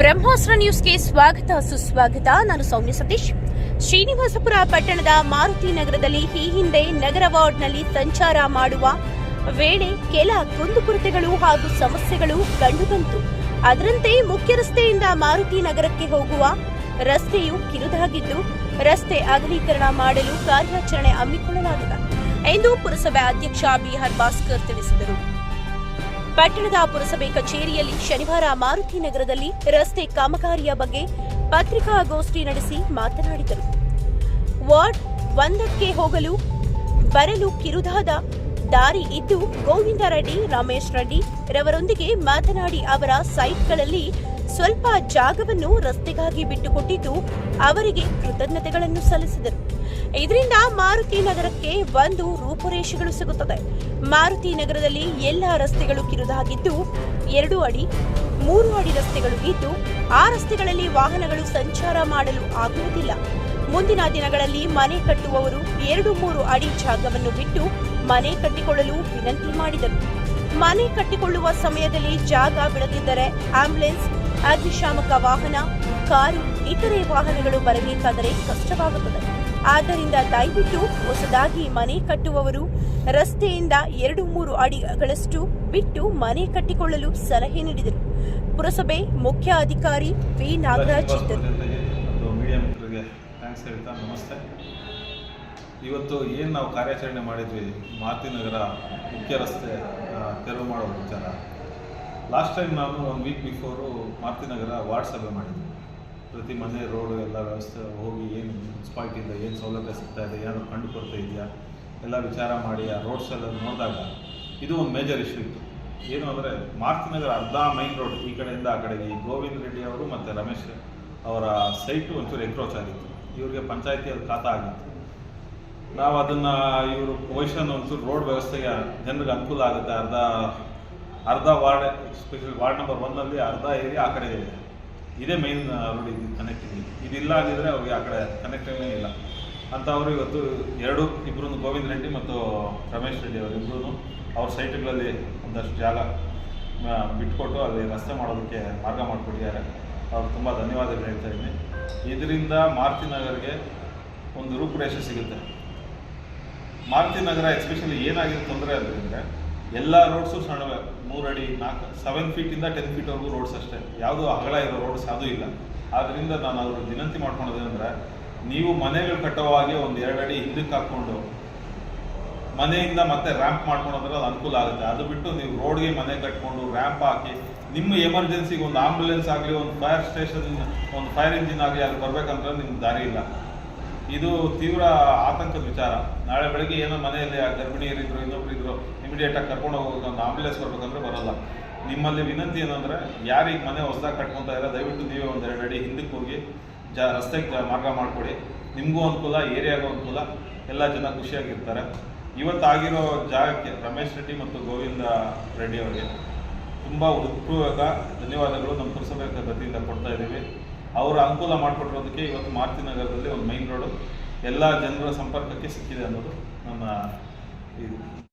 ಬ್ರಹ್ಮಾಸ್ತ್ರ ನ್ಯೂಸ್ಗೆ ಸ್ವಾಗತ, ಸುಸ್ವಾಗತ. ನಾನು ಸೌಮ್ಯ ಸತೀಶ್. ಶ್ರೀನಿವಾಸಪುರ ಪಟ್ಟಣದ ಮಾರುತಿ ನಗರದಲ್ಲಿ ಈ ಹಿಂದೆ ನಗರ ವಾರ್ಡ್ನಲ್ಲಿ ಸಂಚಾರ ಮಾಡುವ ವೇಳೆ ಕೆಲ ಕುಂದುಕೊರತೆಗಳು ಹಾಗೂ ಸಮಸ್ಯೆಗಳು ಕಂಡುಬಂತು. ಅದರಂತೆ ಮುಖ್ಯ ರಸ್ತೆಯಿಂದ ಮಾರುತಿ ನಗರಕ್ಕೆ ಹೋಗುವ ರಸ್ತೆಯು ಕಿರುದಾಗಿದ್ದು, ರಸ್ತೆ ಅಗಲೀಕರಣ ಮಾಡಲು ಕಾರ್ಯಾಚರಣೆ ಹಮ್ಮಿಕೊಳ್ಳಲಾಗಿದೆ ಎಂದು ಪುರಸಭೆ ಅಧ್ಯಕ್ಷ ಬಿಆರ್ ಭಾಸ್ಕರ್ ತಿಳಿಸಿದರು. ಪಟ್ಟಣದ ಪುರಸಭೆ ಕಚೇರಿಯಲ್ಲಿ ಶನಿವಾರ ಮಾರುತಿ ನಗರದಲ್ಲಿ ರಸ್ತೆ ಕಾಮಗಾರಿಯ ಬಗ್ಗೆ ಪತ್ರಿಕಾಗೋಷ್ಠಿ ನಡೆಸಿ ಮಾತನಾಡಿದರು. ವಾರ್ಡ್ ಒಂದಕ್ಕೆ ಹೋಗಲು ಬರಲು ಕಿರುದಾದ ದಾರಿ ಇದ್ದು ಗೋವಿಂದ ರೆಡ್ಡಿ, ರಮೇಶ್ ರೆಡ್ಡಿ ರವರೊಂದಿಗೆ ಮಾತನಾಡಿ ಅವರ ಸೈಟ್ಗಳಲ್ಲಿ ಸ್ವಲ್ಪ ಜಾಗವನ್ನು ರಸ್ತೆಗಾಗಿ ಬಿಟ್ಟುಕೊಟ್ಟಿದ್ದು ಅವರಿಗೆ ಕೃತಜ್ಞತೆಗಳನ್ನು ಸಲ್ಲಿಸಿದರು. ಇದರಿಂದ ಮಾರುತಿ ನಗರಕ್ಕೆ ಒಂದು ರೂಪುರೇಷೆಗಳು ಸಿಗುತ್ತದೆ. ಮಾರುತಿ ನಗರದಲ್ಲಿ ಎಲ್ಲ ರಸ್ತೆಗಳು ಕಿರುದಾಗಿದ್ದು, ಎರಡು ಅಡಿ, ಮೂರು ಅಡಿ ರಸ್ತೆಗಳು ಇದ್ದು, ಆ ರಸ್ತೆಗಳಲ್ಲಿ ವಾಹನಗಳು ಸಂಚಾರ ಮಾಡಲು ಆಗುವುದಿಲ್ಲ. ಮುಂದಿನ ದಿನಗಳಲ್ಲಿ ಮನೆ ಕಟ್ಟುವವರು ಎರಡು ಮೂರು ಅಡಿ ಜಾಗವನ್ನು ಬಿಟ್ಟು ಮನೆ ಕಟ್ಟಿಕೊಳ್ಳಲು ವಿನಂತಿ ಮಾಡಿದರು. ಮನೆ ಕಟ್ಟಿಕೊಳ್ಳುವ ಸಮಯದಲ್ಲಿ ಜಾಗ ಬಿಡದಿದ್ದರೆ ಆಂಬ್ಯುಲೆನ್ಸ್ ಅಗ್ನಿಶಾಮಕ ವಾಹನ, ಕಾರು, ಇತರೆ ವಾಹನಗಳು ಬರಬೇಕಾದರೆ ಕಷ್ಟವಾಗುತ್ತದೆ. ಆದ್ದರಿಂದ ದಯವಿಟ್ಟು ಹೊಸದಾಗಿ ಮನೆ ಕಟ್ಟುವವರು ರಸ್ತೆಯಿಂದ ಎರಡು ಮೂರು ಅಡಿಗಳಷ್ಟು ಬಿಟ್ಟು ಮನೆ ಕಟ್ಟಿಕೊಳ್ಳಲು ಸಲಹೆ ನೀಡಿದರು. ಪುರಸಭೆ ಮುಖ್ಯ ಅಧಿಕಾರಿ ವಿ. ನಾಗರಾಜ್ ನಮಸ್ತೆ. ಇವತ್ತು ಏನು ನಾವು ಕಾರ್ಯಾಚರಣೆ ಮಾಡಿದ್ವಿ? ಮಾರುತಿ ನಗರ ಮುಖ್ಯ ರಸ್ತೆ ತೆರವು ಮಾಡುವ ವಿಚಾರ. ಲಾಸ್ಟ್ ಟೈಮ್ ನಾನು ಒಂದು ವೀಕ್ ಬಿಫೋರು ಮಾರ್ತಿನಗರ ವಾರ್ಡ್ ಸಭೆ ಮಾಡಿದ್ವಿ ಪ್ರತಿ ಮನೆ ರೋಡು ಎಲ್ಲ ವ್ಯವಸ್ಥೆ ಹೋಗಿ ಏನು ಮುನ್ಸಿಪಾಲ್ಟಿಯಿಂದ ಏನು ಸೌಲಭ್ಯ ಸಿಗ್ತಾ ಇದೆ ಏನಾದರೂ ಕಂಡು ಬರ್ತಾ ಇದೆಯಾ? ಎಲ್ಲ ವಿಚಾರ ಮಾಡಿ ಆ ರೋಡ್ಸ್ ಎಲ್ಲ ನೋಡಿದಾಗ ಇದು ಒಂದು ಮೇಜರ್ ಇಶ್ಯೂ ಇತ್ತು. ಏನು ಅಂದರೆ ಮಾರ್ತಿನಗರ ಅರ್ಧ ಮೈನ್ ರೋಡ್ ಈ ಕಡೆಯಿಂದ ಆ ಕಡೆಗೆ ಗೋವಿಂದ ರೆಡ್ಡಿ ಅವರು ಮತ್ತು ರಮೇಶ್ ಅವರ ಸೈಟು ಒಂಚೂರು ಎಕ್ರೋಚ್ ಆಗಿತ್ತು. ಇವ್ರಿಗೆ ಪಂಚಾಯತಿಯಲ್ಲಿ ಖಾತ ಆಗಿತ್ತು. ನಾವು ಅದನ್ನು ಇವರು ಪೊಸಿಷನ್ ಒಂಚೂರು ರೋಡ್ ವ್ಯವಸ್ಥೆಗೆ ಜನರಿಗೆ ಅನುಕೂಲ ಆಗುತ್ತೆ, ಅರ್ಧ ಅರ್ಧ ವಾರ್ಡ್ ಎಸ್ಪೆಷಲಿ ವಾರ್ಡ್ ನಂಬರ್ ಒನ್ನಲ್ಲಿ ಅರ್ಧ ಏರಿಯಾ ಆ ಕಡೆ ಇದೆ. ಇದೇ ಮೈನ್ ರೋಡ್ ಇದು ಕನೆಕ್ಟಿವಿಟಿ ಇದಿಲ್ಲ ಆಗಿದ್ರೆ ಅವ್ರಿಗೆ ಆ ಕಡೆ ಕನೆಕ್ಟಿವಿಟಿ ಇಲ್ಲ. ಅಂತ ಅವರು ಇವತ್ತು ಎರಡು ಇಬ್ಬರು ಗೋವಿಂದ ರೆಡ್ಡಿ ಮತ್ತು ರಮೇಶ್ ರೆಡ್ಡಿ ಅವರು ಇಬ್ಬರು ಅವ್ರ ಸೈಟ್ಗಳಲ್ಲಿ ಒಂದಷ್ಟು ಜಾಗ ಬಿಟ್ಕೊಟ್ಟು ಅಲ್ಲಿ ರಸ್ತೆ ಮಾಡೋದಕ್ಕೆ ಮಾರ್ಗ ಮಾಡಿಕೊಟ್ಟಿದ್ದಾರೆ. ಅವ್ರು ತುಂಬ ಧನ್ಯವಾದಗಳು ಹೇಳ್ತಾ ಇದ್ದೀನಿ. ಇದರಿಂದ ಮಾರುತಿ ನಗರ್ಗೆ ಒಂದು ರೂಪುರೇಷೆ ಸಿಗುತ್ತೆ. ಮಾರುತಿ ನಗರ ಎಸ್ಪೆಷಲಿ ಏನಾಗಿದೆ ತೊಂದರೆ ಅಂದರೆ ಎಲ್ಲ ರೋಡ್ಸು ಸಣ್ಣವೆ. ಮೂರಡಿ ನಾಲ್ಕು ಸೆವೆನ್ ಫೀಟಿಂದ ಟೆನ್ ಫೀಟ್ವರೆಗೂ ರೋಡ್ಸ್ ಅಷ್ಟೇ. ಯಾವುದೂ ಅಗಲ ಇರೋ ರೋಡ್ಸ್ ಅದು ಇಲ್ಲ. ಆದ್ದರಿಂದ ನಾನು ಅವ್ರಿಗೆ ವಿನಂತಿ ಮಾಡ್ಕೊಳೋದೇನೆಂದರೆ ನೀವು ಮನೆಗಳು ಕಟ್ಟೋವಾಗೆ ಒಂದು ಎರಡು ಅಡಿ ಹಿಂದಕ್ಕೆ ಹಾಕ್ಕೊಂಡು, ಮನೆಯಿಂದ ಮತ್ತೆ ರ್ಯಾಂಪ್ ಮಾಡ್ಕೊಂಡ್ರೆ ಅದು ಅನುಕೂಲ ಆಗುತ್ತೆ. ಅದು ಬಿಟ್ಟು ನೀವು ರೋಡ್ಗೆ ಮನೆ ಕಟ್ಕೊಂಡು ರ್ಯಾಂಪ್ ಹಾಕಿ, ನಿಮ್ಮ ಎಮರ್ಜೆನ್ಸಿಗೆ ಒಂದು ಆಂಬುಲೆನ್ಸ್ ಆಗಲಿ, ಒಂದು ಫೈರ್ ಸ್ಟೇಷನ್ ಒಂದು ಫೈರ್ ಇಂಜಿನ್ ಆಗಲಿ, ಅಲ್ಲಿ ಬರಬೇಕಂದ್ರೆ ನಿಮ್ಗೆ ದಾರಿ ಇಲ್ಲ. ಇದು ತೀವ್ರ ಆತಂಕದ ವಿಚಾರ. ನಾಳೆ ಬೆಳಗ್ಗೆ ಏನೋ ಮನೆಯಲ್ಲಿ ಆ ಗರ್ಭಿಣಿಯರಿದ್ರು ಇನ್ನೊಬ್ರು ಇದ್ರು ಇಮಿಡಿಯೇಟ್ ಆಗಿ ಕರ್ಕೊಂಡು ಹೋಗೋದು ಒಂದು ಆಂಬುಲೆನ್ಸ್ ಬರ್ಬೇಕಂದ್ರೆ ಬರೋಲ್ಲ. ನಿಮ್ಮಲ್ಲಿ ವಿನಂತಿ ಏನಂದ್ರೆ, ಯಾರಿಗೆ ಮನೆ ಹೊಸದಾಗಿ ಕಟ್ಕೊತಾ ಇರೋ ದಯವಿಟ್ಟು ನೀವೇ ಒಂದು ಎರಡು ಅಡಿ ಹಿಂದಕ್ಕೆ ಹೋಗಿ ಜ, ರಸ್ತೆಗೆ ಮಾರ್ಗ ಮಾಡಿಕೊಡಿ. ನಿಮಗೂ ಅನುಕೂಲ, ಏರಿಯಾಗೂ ಅನುಕೂಲ. ಎಲ್ಲ ಜನ ಖುಷಿಯಾಗಿರ್ತಾರೆ. ಇವತ್ತಾಗಿರೋ ಜಾಗಕ್ಕೆ ರಮೇಶ್ ರೆಡ್ಡಿ ಮತ್ತು ಗೋವಿಂದ ರೆಡ್ಡಿ ಅವರಿಗೆ ತುಂಬ ಹೃತ್ಪೂರ್ವಕ ಧನ್ಯವಾದಗಳು. ನಮ್ಮ ಪುರಸಭೆ ವತಿಯಿಂದ ಕೊಡ್ತಾ ಇದ್ದೀವಿ. ಅವರ ಅನುಕೂಲ ಮಾಡಿಕೊಟ್ಟಿರೋದಕ್ಕೆ ಇವತ್ತು ಮಾರುತಿ ನಗರದಲ್ಲಿ ಒಂದು ಮೈನ್ ರೋಡು ಎಲ್ಲ ಜನರ ಸಂಪರ್ಕಕ್ಕೆ ಸಿಕ್ಕಿದೆ ಅನ್ನೋದು ನನ್ನ ಇದು.